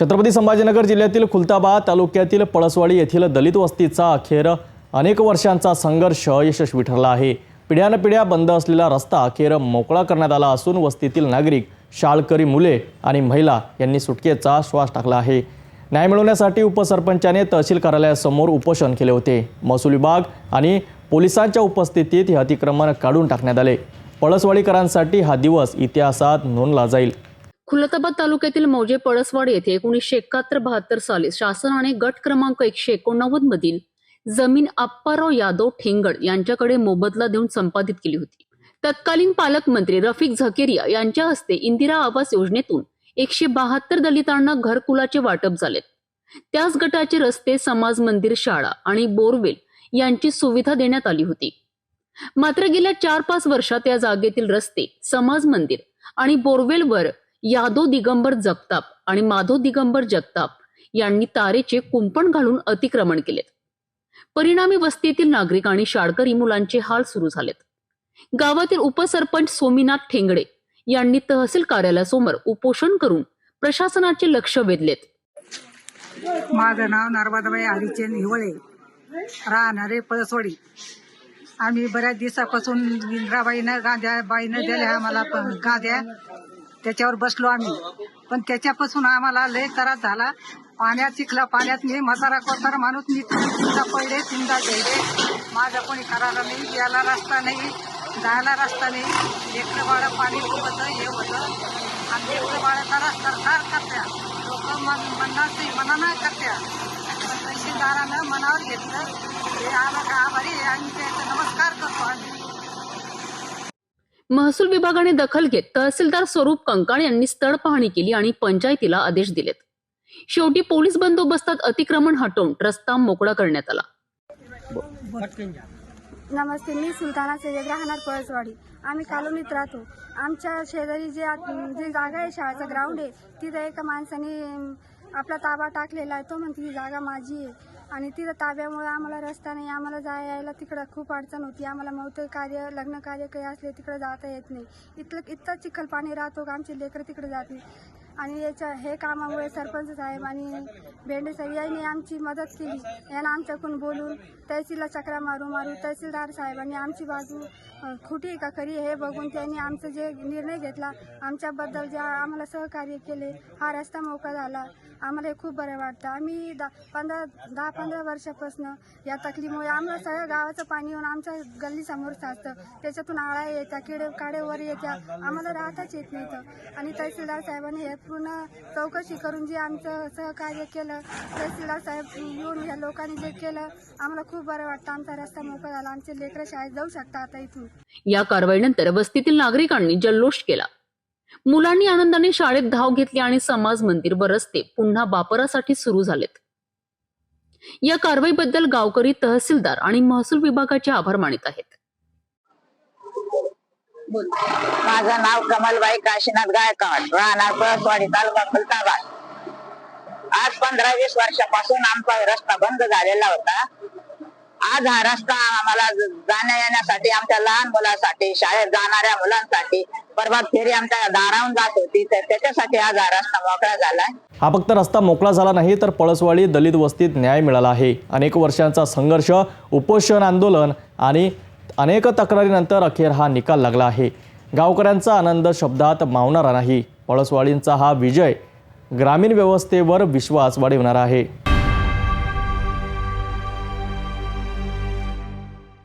छत्रपती संभाजीनगर जिल्ह्यातील खुलताबाद तालुक्यातील पळसवाडी येथील दलित वस्तीचा अखेर अनेक वर्षांचा संघर्ष यशस्वी ठरला आहे. पिढ्यानपिढ्या बंद असलेला रस्ता अखेर मोकळा करण्यात आला असून वस्तीतील नागरिक शाळकरी मुले आणि महिला यांनी सुटकेचा श्वास टाकला आहे. न्याय मिळवण्यासाठी उपसरपंचाने तहसील कार्यालयासमोर उपोषण केले होते. महसूल विभाग आणि पोलिसांच्या उपस्थितीत हे अतिक्रमण काढून टाकण्यात आले. पळसवाडीकरांसाठी हा दिवस इतिहासात नोंदला जाईल. खुलताबाद तालुक्यातील मौजे पळसवाड येथे एकोणीसशे एकाहत्तर बहात्तर साली शासनाने गट क्रमांक एकशे एकोणनव्वद मधील जमीन आप्पाराव यादव ठेंगड यांच्याकडे मोबदला देऊन संपादित केली होती. तत्कालीन पालकमंत्री रफिक झकेरिया यांच्या हस्ते इंदिरा आवास योजनेतून एकशे बहात्तर दलितांना घरकुलाचे वाटप झाले. त्याच गटाचे रस्ते समाज मंदिर शाळा आणि बोरवेल यांची सुविधा देण्यात आली होती. मात्र गेल्या चार पाच वर्षात या जागेतील रस्ते समाज मंदिर आणि बोरवेलवर यादव दिगंबर जगताप आणि माधव दिगंबर जगताप यांनी तारेचे कुंपण घालून अतिक्रमण केले परिणामी वस्तीतील नागरिक आणि शाळकरी मुलांचे हाल सुरू झालेत. गावातील उपसरपंच सोमीनाथ ठेंगडे यांनी तहसील कार्यालयासमोर उपोषण करून प्रशासनाचे लक्ष वेधलेत. माझं नाव नर्मदाबाई हरिचंद हिवळे. राहणारे पळसवाडी आम्ही बऱ्याच दिवसापासून इंद्राबाईनं गांध्याबाईनं दिल्या आम्हाला गाद्या त्याच्यावर बसलो आम्ही. पण त्याच्यापासून आम्हाला लय त्रास झाला. पाण्यात चिखला पाण्यात मी म्हातारा कोतारा माणूस मी तीनदा पडले तीनदा गेले माझं कोणी करायला नाही यायला रस्ता नाही जायला रस्ता नाही. एकलं बाळं पाणी होतं हे होतं. आणि एकलं बाळाचा रस्ता फार करत्या. लोक मन मना नाही मनानं करत्या. पण तहसीलदारानं मनावर घेतलं. हे आलं का आभारी आहे आणि त्याचा नमस्कार करतो. आम्ही महसूल विभागाने दखल घेत तहसीलदार स्वरूप कंकाळ यांनी स्थळ पाहणी केली आणि पंचायतीला आदेश दिलेत. शेवटी पोलीस बंदोबस्तात अतिक्रमण हटवून रस्ता मोकळा करण्यात आला. नमस्ते मी सुलताना सय्यद राहणार पळसवाडी. आम्ही कालोनीत राहतो आमच्या शेजारी जे जी जागा आहे शाळेचं ग्राउंड आहे तिथं एका माणसाने आपला ताबा टाकलेला आहे. तो म्हणते ती जागा माझी आहे. आणि तिथं ताब्यामुळे आम्हाला रस्ता नाही आम्हाला जाय यायला तिकडं खूप अडचण होती. आम्हाला मौत कार्य लग्न कार्य काही असले तिकडं जाता येत नाही. इथलं इतकं चिखल पाणी राहतो का? आमचे लेकरं तिकडे जात नाही. आणि याच्या हे कामामुळे सरपंच साहेब आणि भेंडे साहेब यांनी आमची मदत केली. यांना आमच्याकडून बोलून तहसीलला चक्रा मारू मारू. तहसीलदार साहेबांनी आमची बाजू खुटी खोटी आहे का खरी हे बघून त्यांनी आमचं जे निर्णय घेतला आमच्याबद्दल जे आम्हाला सहकार्य केले हा रस्ता मोकळा झाला. आम्हाला हे खूप बरं वाटतं. आम्ही दा पंधरा दहा पंधरा वर्षापासून या तकलीमुळे आम्हाला सगळं गावाचं पाणी येऊन आमच्या गल्लीसमोर साचतं. त्याच्यातून आळा येत्या किडे काडेवर येत्या. आम्हाला राहताच येत नाही आणि तहसीलदार साहेबांनी हे पूर्ण चौकशी करून जे आमचं सहकार्य केलं तहसीलदार साहेब येऊन या लोकांनी जे केलं आम्हाला खूप बरं वाटतं. आमचा रस्ता मोकळा झाला. आमचे लेकरं शाळेत जाऊ शकता आता इथून. या कारवाईनंतर वस्तीतील नागरिकांनी जल्लोष केला. मुलांनी आनंदाने शाळेत धाव घेतली आणि समाज मंदिर व रस्ते पुन्हा वापरासाठी सुरू झालेत. या कारवाईबद्दल गावकरी तहसीलदार आणि महसूल विभागाचे आभार मानित आहेत. माझं नाव कमलबाई काशीनाथ गायकवाड राहणार पळसवाडी तालुका खुलताबाद. आज पंधरा वीस वर्षापासून आमचा रस्ता बंद झालेला होता. आज हा रस्ता आम्हाला जाण्या येण्यासाठी आमच्या लहान मुलांसाठी शाळेत जाणाऱ्या मुलांसाठी परवा फेरी आमच्या दारावून जात होती. तर त्याच्यासाठी आज हा रस्ता मोकळा झालाय हा फक्त रस्ता मोकळा झाला नाही तर पळसवाडी दलित वस्तीत न्याय मिळाला आहे. अनेक वर्षांचा संघर्ष उपोषण आंदोलन आणि अनेक तक्रारीनंतर अखेर हा निकाल लागला आहे. गावकऱ्यांचा आनंद शब्दात मावणारा नाही. पळसवाडींचा हा विजय ग्रामीण व्यवस्थेवर विश्वास वाढविणारा आहे.